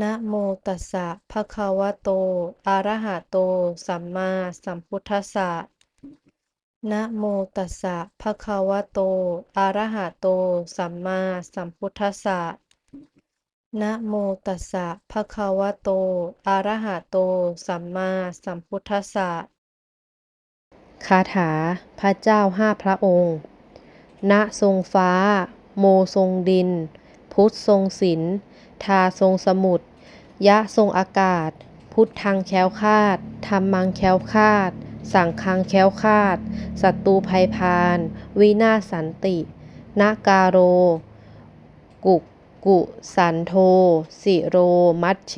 นะโมตัสสะภะคะวะโต อะระหะโต สัมมาสัมพุทธัสสะ นะโมตัสสะภะคะวะโต อะระหะโต สัมมาสัมพุทธัสสะ นะโมตัสสะภะคะวะโต อะระหะโต สัมมาสัมพุทธัสสะ คาถาพระเจ้าห้าพระองค์ ณทรงฟ้า โมทรงดิน พุทธทรงศิลป์ทาทรงสมุทรยะทรงอากาศ พุทธังแคล้วคาดธรรมังแคล้วคาด สังฆังแคล้วคาดศัตรูภัยพาน วินาสันตินากาโร กุกุสันโท สิโร มัชเฉ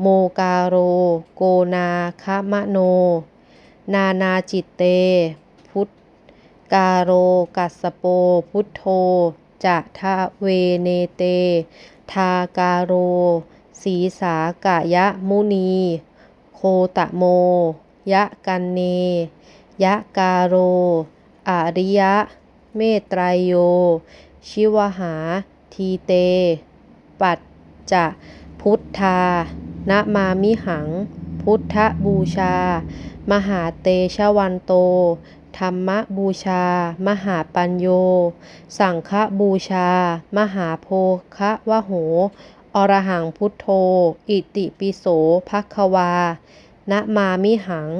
โมกาโร โกนาคะมะโน นานาจิตเต พุทธกาโร กัสสโป พุทโธ จะทะเวเนเต ทาการโร สีสากะยะมุนี โคตะโม ยะกันเน ยะการโร อริยะ เมตไตรโย ชิวหา ทีเต ปัจจะพุทธานะมามิหัง พุทธบูชา มหาเตชะวันโต ธรรมบูชา มหาปัญโย สังฆบูชา มหาโพคะวะโห อรหังพุทโธ อิติปิโสภควา นะมามิหัง